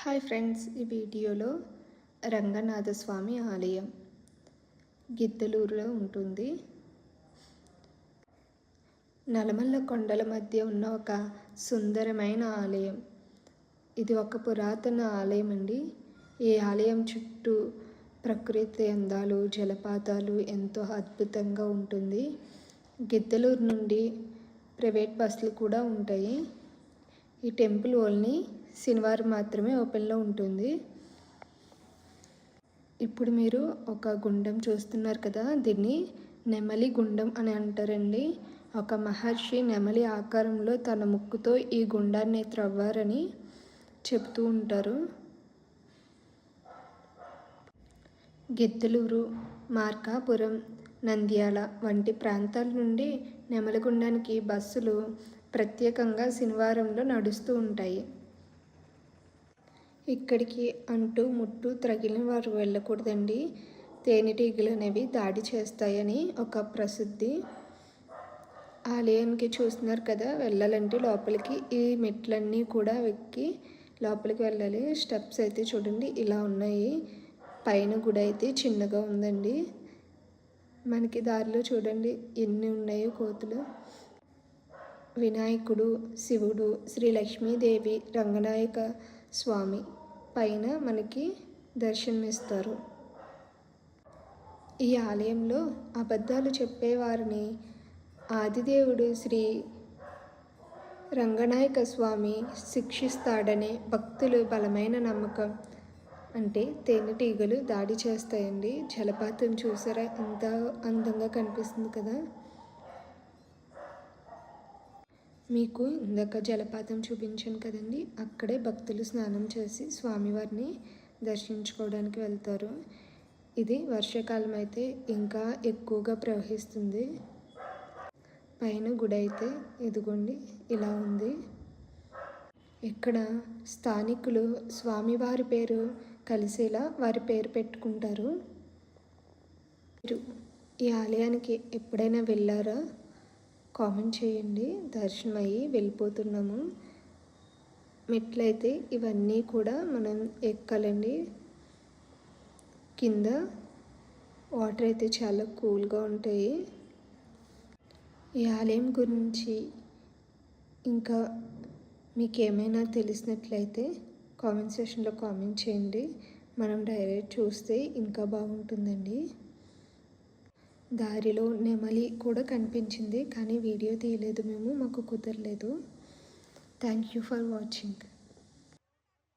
Hi friends ఈ వీడియోలో రంగనాథస్వామి ఆలయం గిద్దలూరులో ఉంటుంది. నలమల్ల కొండల మధ్య ఉన్న ఒక సుందరమైన ఆలయం. ఇది ఒక పురాతన ఆలయం అండి. ఈ ఆలయం చుట్టూ ప్రకృతి అందాలు జలపాతాలు ఎంతో అద్భుతంగా ఉంటుంది. గిద్దలూరు నుండి ప్రైవేట్ బస్సులు కూడా ఉంటాయి. ఈ టెంపుల్ ఓన్లీ శనివారం మాత్రమే ఓపెన్లో ఉంటుంది. ఇప్పుడు మీరు ఒక గుండం చూస్తున్నారు కదా దీన్ని నెమలి గుండం అని అంటారండి. ఒక మహర్షి నెమలి ఆకారంలో తన ముక్కుతో ఈ గుండాన్ని త్రవ్వారని చెప్తూ ఉంటారు. గిద్దలూరు మార్కాపురం నంద్యాల వంటి ప్రాంతాల నుండి నెమలిగుండానికి బస్సులు ప్రత్యేకంగా శనివారంలో నడుస్తూ ఉంటాయి. ఇక్కడికి అంటూ ముట్టు త్రగిలిన వారు వెళ్ళకూడదండి. తేనెటీగలు అనేవి దాడి చేస్తాయని ఒక ప్రసిద్ధి. ఆలయానికి చూస్తున్నారు కదా వెళ్ళాలంటే లోపలికి ఈ మెట్లన్నీ కూడా ఎక్కి లోపలికి వెళ్ళాలి. స్టెప్స్ అయితే చూడండి ఇలా ఉన్నాయి. పైన గుడి అయితే చిన్నగా ఉందండి. మనకి దారిలో చూడండి ఎన్ని ఉన్నాయో కోతులు. వినాయకుడు శివుడు శ్రీ లక్ష్మీదేవి రంగనాయక స్వామి పైన మనకి దర్శనమిస్తారు. ఈ ఆలయంలో అబద్ధాలు చెప్పేవారిని ఆదిదేవుడు శ్రీ రంగనాయక స్వామి శిక్షిస్తాడనే భక్తులు బలమైన నమ్మకం. అంటే తేనెటీగలు దాడి చేస్తాయండి. జలపాతం చూసారా? ఎంత అందంగా కనిపిస్తుంది కదా. మీకు ఇందాక జలపాతం చూపించాను కదండి అక్కడే భక్తులు స్నానం చేసి స్వామివారిని దర్శించుకోవడానికి వెళ్తారు. ఇది వర్షాకాలం అయితే ఇంకా ఎక్కువగా ప్రవహిస్తుంది. పైన గుడి అయితే ఇదిగోండి ఇలా ఉంది. ఇక్కడ స్థానికులు స్వామివారి పేరు కలిసేలా వారి పేరు పెట్టుకుంటారు. మీరు ఈ ఆలయానికి ఎప్పుడైనా వెళ్ళారా? కామెంట్ చేయండి. దర్శనం అయ్యి వెళ్ళిపోతున్నాము. మెట్లయితే ఇవన్నీ కూడా మనం ఎక్కాలండి. కింద వాటర్ అయితే చాలా కూల్గా ఉంటాయి. ఈ ఆలయం గురించి ఇంకా మీకు ఏమైనా తెలిసినట్లయితే కామెంట్ సెషన్లో కామెంట్ చేయండి. మనం డైరెక్ట్ చూస్తే ఇంకా బాగుంటుందండి. దారిలో నెమలి కూడా కనిపించింది కానీ వీడియో తీయలేదు మేము మాకు కుదరలేదు. Thank you for watching